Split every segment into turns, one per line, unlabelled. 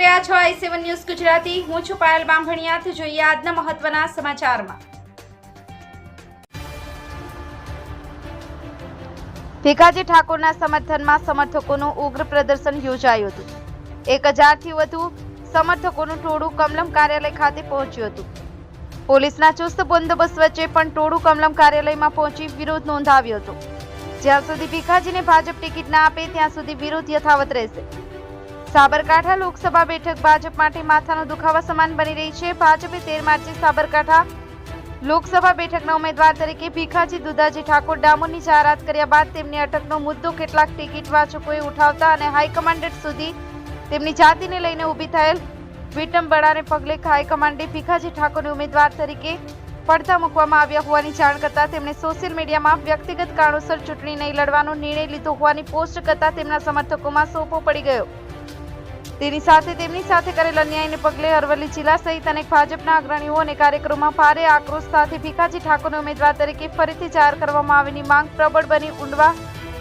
રહ્યા છો આઈ seven news Gujarati. હું છું પાયલ બાંભણિયાથી જોઈએ આજના મહત્વના સમાચારમાં. ભીખાજી ઠાકોરના સમર્થનમાં સમર્થકોનું ઉગ્ર પ્રદર્શન યોજાયું હતું. એક હજારથી વધુ સમર્થકોનું ટોળું કમલમ કાર્યાલય ખાતે પહોંચ્યું હતું. પોલીસના ચુસ્ત બંદોબસ્ત વચ્ચે પણ ટોળું કમલમ કાર્યાલયમાં પહોંચી વિરોધ નોંધાવ્યો હતો. જ્યાં સુધી ભીખાજીને ભાજપ ટિકિટ ના આપે, ત્યાં સુધી વિરોધ યથાવત રહેશે. સાબરકાંઠા લોકસભા બેઠક ભાજપ માટે માથાનો દુખાવા સમાન બની રહી છે. ભાજપે તેર માર્ચે સાબરકાંઠા લોકસભા બેઠકના ઉમેદવાર તરીકે ભીખાજી દુધાજી ઠાકોર ડામોરની જાહેરાત કર્યા બાદ તેમની અટકનો મુદ્દો કેટલાક ટિકિટ વાચકોએ ઉઠાવતા અને હાઈકમાન્ડેડ સુધી તેમની જાતિને લઈને ઊભી થયેલ વિટંબણાને પગલે હાઈકમાન્ડે ભીખાજી ઠાકોરને ઉમેદવાર તરીકે પડતા મૂકવામાં આવ્યા હોવાની જાણ કરતા તેમણે સોશિયલ મીડિયામાં વ્યક્તિગત કારણોસર ચૂંટણી નહીં લડવાનો નિર્ણય લીધો હોવાની પોસ્ટ કરતા તેમના સમર્થકોમાં સોપો પડી ગયો. તેની સાથે તેમની સાથે કરેલ અન્યાયને પગલે અરવલ્લી જિલ્લા સહિત અનેક ભાજપના અગ્રણીઓ અને કાર્યકરોમાં ભારે આક્રોશ સાથે ભીખાજી ઠાકોરને ઉમેદવાર તરીકે ફરીથી જાહેર કરવામાં આવેની માંગ પ્રબળ બની ઉંડવા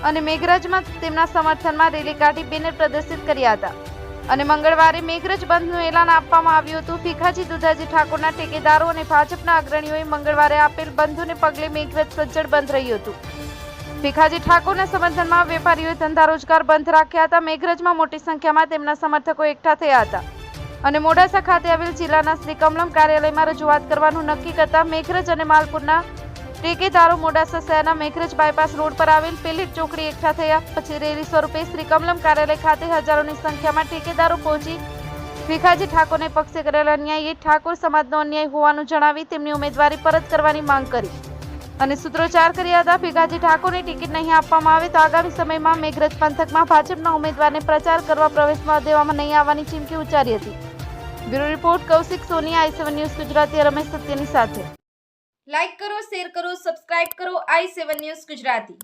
અને મેઘરજમાં તેમના સમર્થનમાં રેલી કાઢી બેનર પ્રદર્શિત કર્યા હતા. અને મંગળવારે મેઘરજ બંધનું એલાન આપવામાં આવ્યું હતું. ભીખાજી દુધાજી ઠાકોરના ટેકેદારો અને ભાજપના અગ્રણીઓએ મંગળવારે આપેલ બંધુને પગલે મેઘરજ સજ્જડ બંધ રહ્યું હતું. ભીખાજી ઠાકોરના સમર્થનમાં વેપારીઓએ ધંધા રોજગાર બંધ રાખ્યા હતા. મેઘરજમાં મોટી સંખ્યામાં તેમના સમર્થકો એકઠા થયા હતા. અને મોડાસા ખાતે આવેલ જિલ્લાના શ્રી કમલમ કાર્યાલયમાં રજૂઆત કરવાનું નક્કી કરતા મેઘરજ અને માલપુરના ટેકેદારો મોડાસા શહેરના મેઘરજ બાયપાસ રોડ પર આવેલ પેલેટ ચોકડી એકઠા થયા. પછી રેલી સ્વરૂપે શ્રી કમલમ કાર્યાલય ખાતે હજારોની સંખ્યામાં ટેકેદારો પહોંચી. ભીખાજી ઠાકોરને પક્ષે કરેલા અન્યાયે ઠાકોર સમાજનો અન્યાય હોવાનું જણાવી તેમની ઉમેદવારી પરત કરવાની માંગ કરી. અને સૂત્રોચ્ચાર કર્યા હતા, ભીગાજી ઠાકોરને ટિકિટ નહીં આપવામાં આવે તો આગામી સમયમાં મેઘરજ પંથકમાં ભાજપના ઉમેદવારને પ્રચાર કરવા પ્રવેશવા દેવામાં નહીં આવવાની ચીમકી ઉચ્ચારી હતી. Bureau report, Kaushik Soni I seven news Gujarati Ramesh સત્યની સાથે. લાઈક કરો, શેર કરો, સબસ્ક્રાઇબ કરો, આઈ સેવન ન્યૂઝ ગુજરાતી.